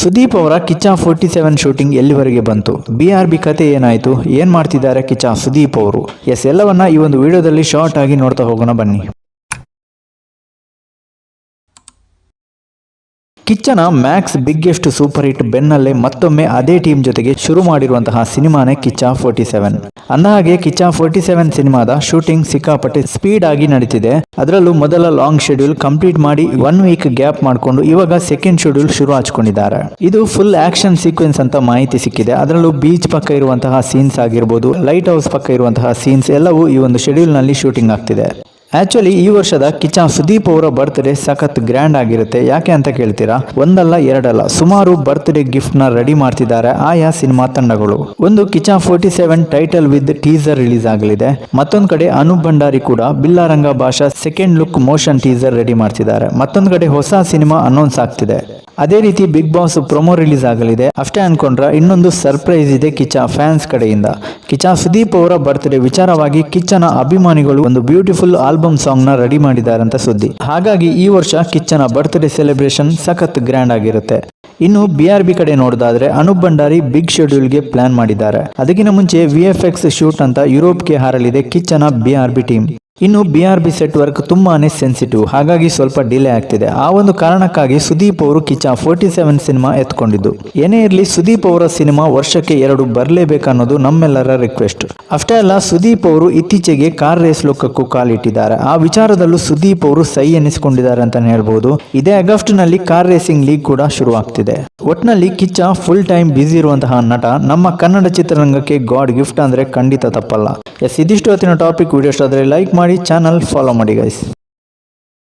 ಸುದೀಪ್ ಅವರ Kichcha forty seven shooting ಎಲ್ಲಿವರೆಗೆ ಬಂತು? ಬಿ ಆರ್ ಬಿ ಕತೆ ಏನಾಯಿತು? ಏನ್ ಮಾಡ್ತಿದ್ದಾರೆ ಕಿಚ್ಚ ಸುದೀಪ್ ಅವರು? ಎಸ್, ಎಲ್ಲವನ್ನ ಈ ಒಂದು ವಿಡಿಯೋದಲ್ಲಿ ಶಾರ್ಟ್ ಆಗಿ ನೋಡ್ತಾ ಹೋಗೋಣ ಬನ್ನಿ. ಕಿಚ್ಚನ, ಮ್ಯಾಕ್ಸ್, ಬಿಗ್ಗೆಸ್ಟ್, ಸೂಪರ್ ಹಿಟ್, ಬೆನ್ನಲ್ಲೇ ಮತ್ತೊಮ್ಮೆ ಅದೇ ಟೀಮ್ ಜೊತೆಗೆ ಶುರು ಮಾಡಿರುವಂತಹ ಸಿನಿಮಾನೇ ಕಿಚ್ಚ ಫೋರ್ಟಿ ಸೆವೆನ್. ಅಂದಹಾಗೆ ಕಿಚ್ಚ ಫೋರ್ಟಿ ಸೆವೆನ್ ಸಿನಿಮಾದ ಶೂಟಿಂಗ್ ಸಿಕ್ಕಾಪಟ್ಟೆ ಸ್ಪೀಡ್ ಆಗಿ ನಡೀತಿದೆ. ಅದರಲ್ಲೂ ಮೊದಲ ಲಾಂಗ್ ಶೆಡ್ಯೂಲ್ ಕಂಪ್ಲೀಟ್ ಮಾಡಿ ಒನ್ ವೀಕ್ ಗ್ಯಾಪ್ ಮಾಡಿಕೊಂಡು ಇವಾಗ ಸೆಕೆಂಡ್ ಶೆಡ್ಯೂಲ್ ಶುರು ಹಚ್ಕೊಂಡಿದ್ದಾರೆ ಇದು ಫುಲ್ ಆಕ್ಷನ್ ಸೀಕ್ವೆನ್ಸ್ ಅಂತ ಮಾಹಿತಿ ಸಿಕ್ಕಿದೆ. ಅದರಲ್ಲೂ ಬೀಚ್ ಪಕ್ಕ ಇರುವಂತಹ ಸೀನ್ಸ್ ಆಗಿರ್ಬೋದು ಲೈಟ್ ಹೌಸ್ ಪಕ್ಕ ಇರುವಂತಹ ಸೀನ್ಸ್ ಎಲ್ಲವೂ ಈ ಒಂದು ಶೆಡ್ಯೂಲ್ನಲ್ಲಿ ಶೂಟಿಂಗ್ ಆಗ್ತಿದೆ. ಆಕ್ಚುಲಿ ಈ ವರ್ಷದ ಕಿಚ್ಚ ಸುದೀಪ್ ಅವರ ಬರ್ತ್ಡೇ ಸಖತ್ ಗ್ರ್ಯಾಂಡ್ ಆಗಿರುತ್ತೆ. ಯಾಕೆ ಅಂತ ಕೇಳ್ತೀರಾ? ಒಂದಲ್ಲ, ಎರಡಲ್ಲ. ಸುಮಾರು ಬರ್ತ್ಡೇ ಗಿಫ್ಟ್ನ ರೆಡಿ ಮಾಡ್ತಿದ್ದಾರೆ ಆಯಾ ಸಿನಿಮಾ ತಂಡಗಳು. ಒಂದು Kichcha forty seven title with teaser release ಆಗಲಿದೆ. ಮತ್ತೊಂದು ಕಡೆ ಅನೂಪ್ ಭಂಡಾರಿ ಕೂಡ Billa Ranga Bhasha second look motion teaser ready ಮಾಡ್ತಿದ್ದಾರೆ. ಮತ್ತೊಂದು ಕಡೆ ಹೊಸ ಸಿನಿಮಾ ಅನೌನ್ಸ್ ಆಗ್ತಿದೆ. ಅದೇ ರೀತಿ ಬಿಗ್ ಬಾಸ್ ಪ್ರೊಮೋ ರಿಲೀಸ್ ಆಗಲಿದೆ. ಅಷ್ಟೇ ಅನ್ಕೊಂಡ್ರ ಇನ್ನೊಂದು ಸರ್ಪ್ರೈಸ್ ಇದೆ ಕಿಚ್ಚ ಫ್ಯಾನ್ಸ್ ಕಡೆಯಿಂದ. ಕಿಚ್ಚ ಸುದೀಪ್ ಅವರ ಬರ್ತ್ಡೇ ವಿಚಾರವಾಗಿ ಕಿಚ್ಚನ ಅಭಿಮಾನಿಗಳು ಒಂದು ಬ್ಯೂಟಿಫುಲ್ ಆಲ್ಬಮ್ ಸಾಂಗ್ನ ರೆಡಿ ಮಾಡಿದ್ದಾರೆ ಅಂತ ಸುದ್ದಿ. ಹಾಗಾಗಿ ಈ ವರ್ಷ ಕಿಚ್ಚನ ಬರ್ತ್ಡೇ ಸೆಲೆಬ್ರೇಷನ್ ಸಖತ್ ಗ್ರ್ಯಾಂಡ್ ಆಗಿರುತ್ತೆ. ಇನ್ನು ಬಿ ಆರ್ ಬಿ ಕಡೆ ನೋಡೋದಾದ್ರೆ ಅನೂಪ್ ಭಂಡಾರಿ ಬಿಗ್ ಶೆಡ್ಯೂಲ್ಗೆ ಪ್ಲಾನ್ ಮಾಡಿದ್ದಾರೆ. ಅದಕ್ಕಿಂತ ಮುಂಚೆ ವಿ ಎಫ್ ಎಕ್ಸ್ ಶೂಟ್ ಅಂತ ಯುರೋಪ್ಗೆ ಹಾರಲಿದೆ ಕಿಚ್ಚನ ಬಿ ಆರ್ ಬಿ ಟೀಮ್ ಇನ್ನು B R B set work ತುಂಬಾನೇ ಸೆನ್ಸಿಟಿವ್ ಹಾಗಾಗಿ ಸ್ವಲ್ಪ ಡಿಲೇ ಆಗ್ತಿದೆ. ಆ ಒಂದು ಕಾರಣಕ್ಕಾಗಿ ಸುದೀಪ್ ಅವರು ಕಿಚ್ಚ ಫೋರ್ಟಿ ಸೆವೆನ್ ಸಿನಿಮಾ ಎತ್ಕೊಂಡಿದ್ದು. ಏನೇ ಇರಲಿ ಸುದೀಪ್ ಅವರ ಸಿನಿಮಾ ವರ್ಷಕ್ಕೆ ಎರಡು ಬರಲೇಬೇಕನ್ನೋದು ನಮ್ಮೆಲ್ಲರ ರಿಕ್ವೆಸ್ಟ್ ಅಷ್ಟೇ ಅಲ್ಲ, ಸುದೀಪ್ ಅವರು ಇತ್ತೀಚೆಗೆ ಕಾರ್ ರೇಸ್ ಲೋಕಕ್ಕೂ ಕಾಲಿಟ್ಟಿದ್ದಾರೆ. ಆ ವಿಚಾರದಲ್ಲೂ ಸುದೀಪ್ ಅವರು ಸೈ ಎನಿಸಿಕೊಂಡಿದ್ದಾರೆ ಅಂತಾನೆ ಹೇಳ್ಬಹುದು ಇದೇ ಆಗಸ್ಟ್ನಲ್ಲಿ ಕಾರ್ ರೇಸಿಂಗ್ ಲೀಗ್ ಕೂಡ ಶುರುವಾಗ್ತಿದೆ. ಒಟ್ನಲ್ಲಿ ಕಿಚ್ಚ ಫುಲ್ ಟೈಮ್ ಬ್ಯುಸಿ ಇರುವಂತಹ ನಟ ನಮ್ಮ ಕನ್ನಡ ಚಿತ್ರರಂಗಕ್ಕೆ ಗಾಡ್ ಗಿಫ್ಟ್ ಅಂದ್ರೆ ಖಂಡಿತ ತಪ್ಪಲ್ಲ. ಎಸ್ ಇದಿಷ್ಟು ಹೊತ್ತಿನ ಟಾಪಿಕ್ ವೀಡಿಯೋ ಇಷ್ಟ ಆದರೆ ಲೈಕ್ ಮಾಡಿ ಚಾನಲ್ ಫಾಲೋ ಮಾಡಿ ಗೈಸ್